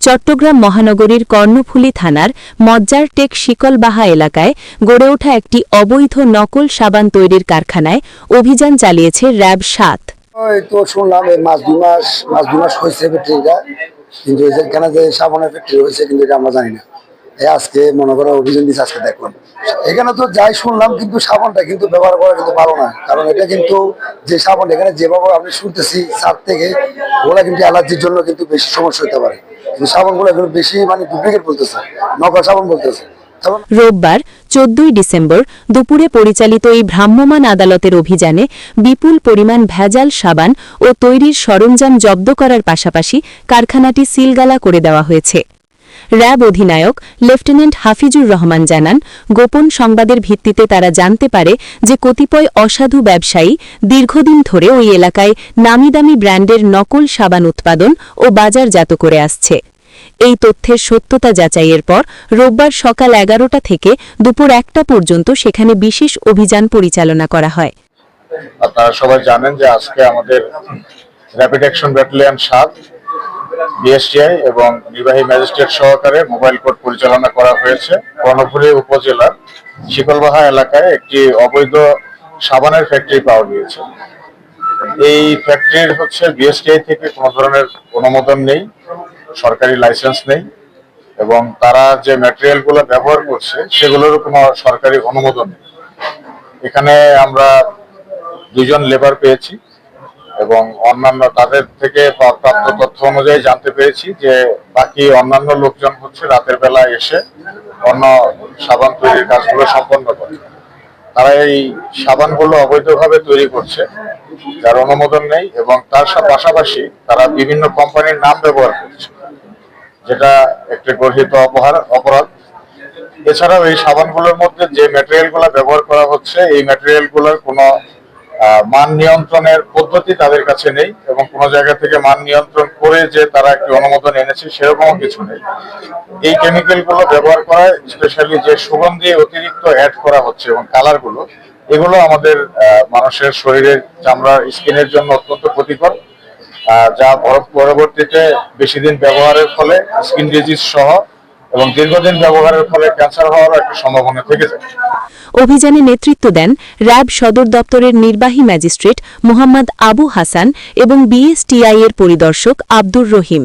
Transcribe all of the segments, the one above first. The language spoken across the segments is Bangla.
চট্টগ্রাম মহানগরীর কর্ণফুলী থানার মজ্জার মজ্জারটেক শিকলবাহা এলাকায় গড়ে ওঠা একটি অবৈধ নকল সাবান তৈরির কারখানায় অভিযান চালিয়েছে র্যাব সাত। কিন্তু আমরা জানি না। আজকে মনে করো অভিযান দিচ্ছে আজকে দেখলাম। এখানে তো যাই শুনলাম, কিন্তু সাবানটা কিন্তু ব্যবহার করা কিন্তু ভালো না। কারণ এটা কিন্তু যে সাবান, এখানে যেভাবে আমি শুনতেছি সার থেকে, ওগুলা কিন্তু অ্যালার্জির জন্য কিন্তু বেশি সমস্যা হতে পারে। কিন্তু সাবানগুলো বেশি মানে ডুপ্লিকেট বলতেছে, নকল সাবান বলতেছে। রোববার, চোদ্দই ডিসেম্বর দুপুরে পরিচালিত এই ভ্রাম্যমাণ আদালতের অভিযানে বিপুল পরিমাণ ভেজাল সাবান ও তৈরির সরঞ্জাম জব্দ করার পাশাপাশি কারখানাটি সিলগালা করে দেওয়া হয়েছে। র্যাব অধিনায়ক লেফটেন্যান্ট হাফিজুর রহমান জানান, গোপন সংবাদের ভিত্তিতে তারা জানতে পারে যে কতিপয় অসাধু ব্যবসায়ী দীর্ঘদিন ধরে ওই এলাকায় নামিদামি ব্র্যান্ডের নকল সাবান উৎপাদন ও বাজারজাত করে আসছে। এই তথ্যের সত্যতা যাচাইয়ের পর রোববার সকাল এগারোটা থেকে দুপুর একটা পর্যন্ত সেখানে বিশেষ অভিযান পরিচালনা করা হয়। আপনারা সবাই জানেন যে আজকে আমাদের র্যাপিড অ্যাকশন ব্যাটালিয়ন সাত বিএসটিআই এবং নির্বাহী ম্যাজিস্ট্রেট সহকারে মোবাইল কোর্ট পরিচালনা করা হয়েছে। কর্ণফুলী উপজেলার শিকলবাহা এলাকায় একটি অবৈধ সাবানের ফ্যাক্টরি পাওয়া গিয়েছে। এই ফ্যাক্টরির হচ্ছে বিএসটিআই থেকে কোনো ধরনের অনুমোদন নেই, সরকারি লাইসেন্স নেই এবং তারা যে ম্যাটেরিয়ালগুলো ব্যবহার করছে, সেগুলোরও কোনো সরকারি অনুমোদন নেই। এখানে আমরা দুজন লেবার পেয়েছি। এবং অন্যান্য তাদের থেকে প্রাপ্ত তথ্য অনুযায়ী জানতে পেরেছি যে বাকি অন্যান্য লোকজন হচ্ছে রাতের বেলা এসে অন্য সাবান তৈরির কাজগুলো সম্পন্ন করে। তারা এই সাবানগুলো অবৈধভাবে তৈরি করছে, যার অনুমোদন নেই এবং তার পাশাপাশি তারা বিভিন্ন কোম্পানির নাম ব্যবহার করছে, যেটা একটি গর্হিত অপহার অপরাধ। এছাড়াও এই সাবানগুলোর মধ্যে যে ম্যাটেরিয়ালগুলো ব্যবহার করা হচ্ছে, এই ম্যাটেরিয়ালগুলোর কোনো মান নিয়ন্ত্রণের পদ্ধতি তাদের কাছে নেই এবং কোনো জায়গা থেকে মান নিয়ন্ত্রণ করে যে তারা একটি অনুমোদন এনেছে সেরকম কিছু নেই। এই কেমিক্যালগুলো ব্যবহার করা স্পেশালি যে সুগন্ধি অতিরিক্ত অ্যাড করা হচ্ছে এবং কালারগুলো এগুলো আমাদের মানুষের শরীরের চামড়ার স্কিনের জন্য অত্যন্ত ক্ষতিকর যা পর- পরবর্তীতে বেশি দিন ব্যবহারের ফলে স্কিন ডিজিজ সহ এবং দীর্ঘদিন ব্যবহারের ফলে ক্যান্সার হওয়ারও একটা সম্ভাবনা থেকে যায়। অভিযানে নেতৃত্ব দেন র্যাব সদর দপ্তরের নির্বাহী ম্যাজিস্ট্রেট মোহাম্মদ আবু হাসান এবং বিএসটিআই এর পরিদর্শক আব্দুর রহিম।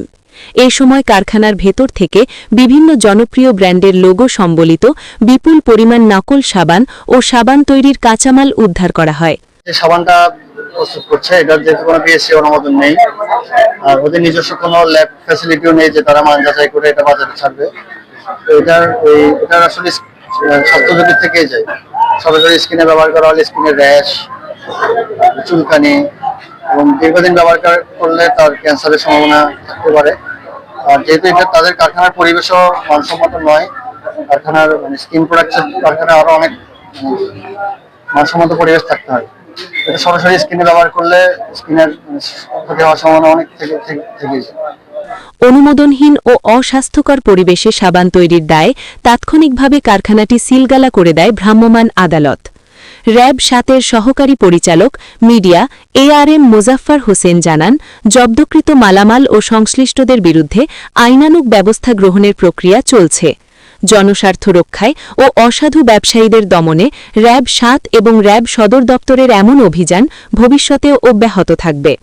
এ সময় কারখানার ভেতর থেকে বিভিন্ন জনপ্রিয় ব্র্যান্ডের লোগো সম্বলিত বিপুল পরিমাণ নকল সাবান ও সাবান তৈরির কাঁচামাল উদ্ধার করা হয়। যে সাবানটা প্রস্তুত করছে, এটার যেহেতু কোনো বিএসসি অনুমোদন নেই, আর ওদের নিজস্ব কোনো ল্যাব ফ্যাসিলিটিও নেই যে তারা মান যাচাই করে এটা বাজারে ছাড়বে। এটার ওই, এটার আসলে স্বাস্থ্য ঝুঁকি থেকেই যায়। সরাসরি স্কিনে ব্যবহার করা হলে স্কিনের র্যাশ চুলকানি এবং দীর্ঘদিন ব্যবহার কর- করলে তার ক্যান্সারের সম্ভাবনা থাকতে পারে। আর যেহেতু এটা তাদের কারখানার পরিবেশও মানসম্মত নয়, কারখানার মানে স্কিন প্রোডাকশন কারখানা আরও অনেক মানসম্মত পরিবেশ থাকতে হয়। সরাসরি স্কিনে ব্যবহার করলে স্কিনের ক্ষতি হওয়ার সম্ভাবনা অনেক থেকে থেকে- অনুমোদনহীন ও অস্বাস্থ্যকর পরিবেশে সাবান তৈরির দায়ে তাৎক্ষণিকভাবে কারখানাটি সিলগালা করে দেয় ভ্রাম্যমাণ আদালত। র্যাব সাতের সহকারী পরিচালক, মিডিয়া এআরএম মোজাফফর হোসেন জানান, জব্দকৃত মালামাল ও সংশ্লিষ্টদের বিরুদ্ধে আইনানুগ ব্যবস্থা গ্রহণের প্রক্রিয়া চলছে। জনস্বার্থ রক্ষায় ও অসাধু ব্যবসায়ীদের দমনে র্যাব সাত এবং র্যাব সদর দপ্তরের এমন অভিযান ভবিষ্যতেও অব্যাহত থাকবে।